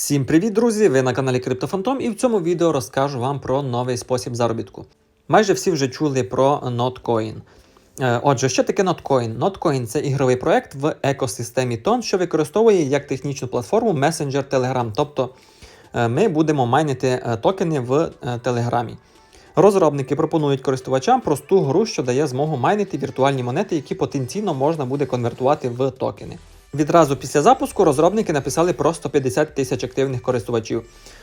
Всім привіт, друзі! Ви на каналі CryptoFantom і в цьому відео розкажу вам про новий спосіб заробітку. Майже всі вже чули про Notcoin. Е, Отже, що таке Notcoin? Notcoin – це ігровий проект в екосистемі Ton, що використовує як технічну платформу Messenger Telegram. Тобто е, ми будемо майнити е, токени в Телеграмі. Розробники пропонують користувачам просту гру, що дає змогу майнити віртуальні монети, які потенційно можна буде конвертувати в токени. Відразу після запуску розробники написали про 150 тисяч активних користувачів.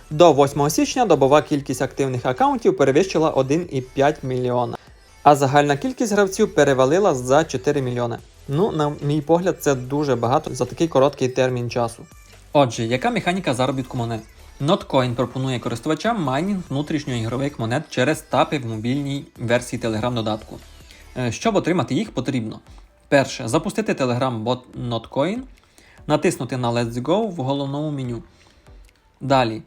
До 8 січня добова кількість активних аккаунтів перевищила 1,5 мільйона, а загальна кількість гравців перевалила за 4 мільйони. Ну, на мій погляд, це дуже багато за такий короткий термін часу. Отже, яка механіка заробітку монет? Notcoin пропонує користувачам майнінг внутрішньоігрових монет через тапи в мобільній версії Telegram додатку. Е, Щоб отримати їх, потрібно перше запустити Telegram бот Notcoin, натиснути на Let's Go в головному меню. Далі,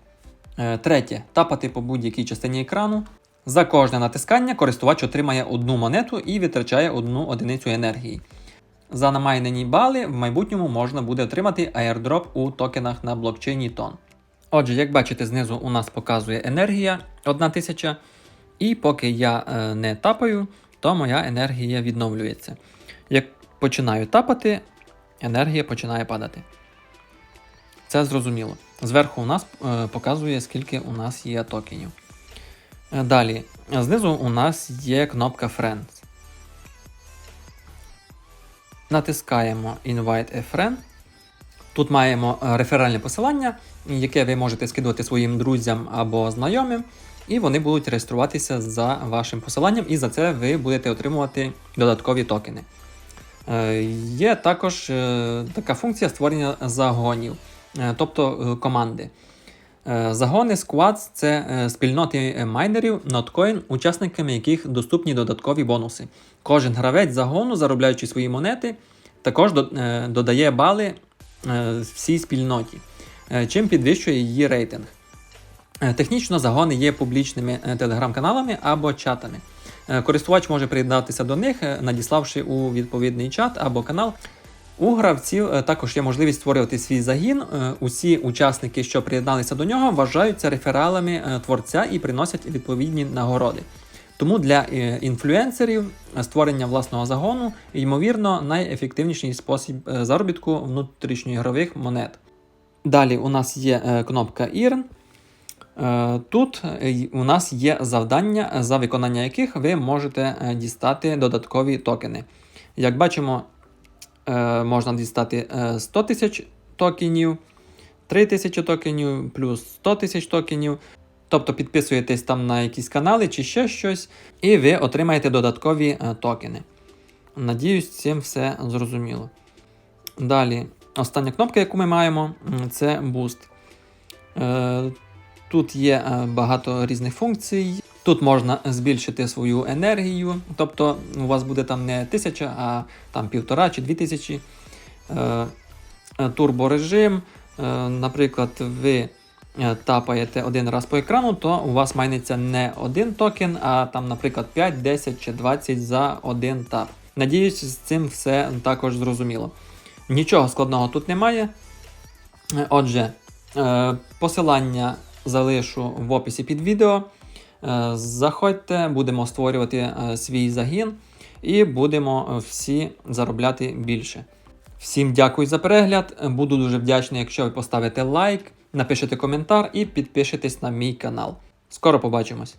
е, третє, тапати по будь-якій частині екрану. За кожне натискання користувач отримає одну монету і витрачає одну одиницю енергії. За намайнені бали в майбутньому можна буде отримати airdrop у токенах на блокчейні TON. Отже, як бачите, знизу у нас показує енергія 1000, і поки я е, не тапаю, то моя енергія відновлюється. Як починаю тапати, енергія починає падати. Це зрозуміло. Зверху у нас е, показує, скільки у нас є токенів. Е, Далі, знизу у нас є кнопка Friends. Натискаємо Invite a Friend. Тут маємо е, реферальне посилання, яке ви можете скидувати своїм друзям або знайомим, і вони будуть реєструватися за вашим посиланням, і за це ви будете отримувати додаткові токени. Е, Є також е, така функція створення загонів, е, тобто команди. Загони Squads – це спільноти майнерів Notcoin, учасниками яких доступні додаткові бонуси. Кожен гравець загону, заробляючи свої монети, також додає бали всій спільноті, чим підвищує її рейтинг. Технічно загони є публічними телеграм-каналами або чатами. Е, Користувач може приєднатися до них, е, надіславши у відповідний чат або канал. У гравців е, також є можливість створювати свій загін. Усі учасники, що приєдналися до нього, вважаються рефералами творця і приносять відповідні нагороди. Тому для інфлюенсерів створення власного загону, ймовірно, найефективніший спосіб заробітку внутрішньоігрових монет. Далі у нас є кнопка Earn. Е, Тут е, у нас є завдання, за виконання яких ви можете е, дістати додаткові токени. Як бачимо, е, можна дістати е, 100 тисяч токенів, 3 тисячі токенів, плюс 100 тисяч токенів. Тобто підписуєтесь там на якісь канали чи ще щось, і ви отримаєте додаткові е, токени. Надіюсь, цим все зрозуміло. Далі, остання кнопка, яку ми маємо, це Boost. Тут є е, багато різних функцій. Тут можна збільшити свою енергію, тобто у вас буде там не 1000, а там півтора чи дві тисячі. Е, е, Турборежим. Наприклад, ви тапаєте один раз по екрану, то у вас майниться не один токен, а там, наприклад, 5, 10 чи 20 за один тап. Надіюсь, з цим все також зрозуміло. Нічого складного тут немає. Отже, посилання залишу в описі під відео. Е, Заходьте, будемо створювати е, свій загін і будемо е, всі заробляти більше. Всім дякую за перегляд. Буду дуже вдячний, якщо ви поставите лайк, напишете коментар і підпишетесь на мій канал. Скоро побачимось!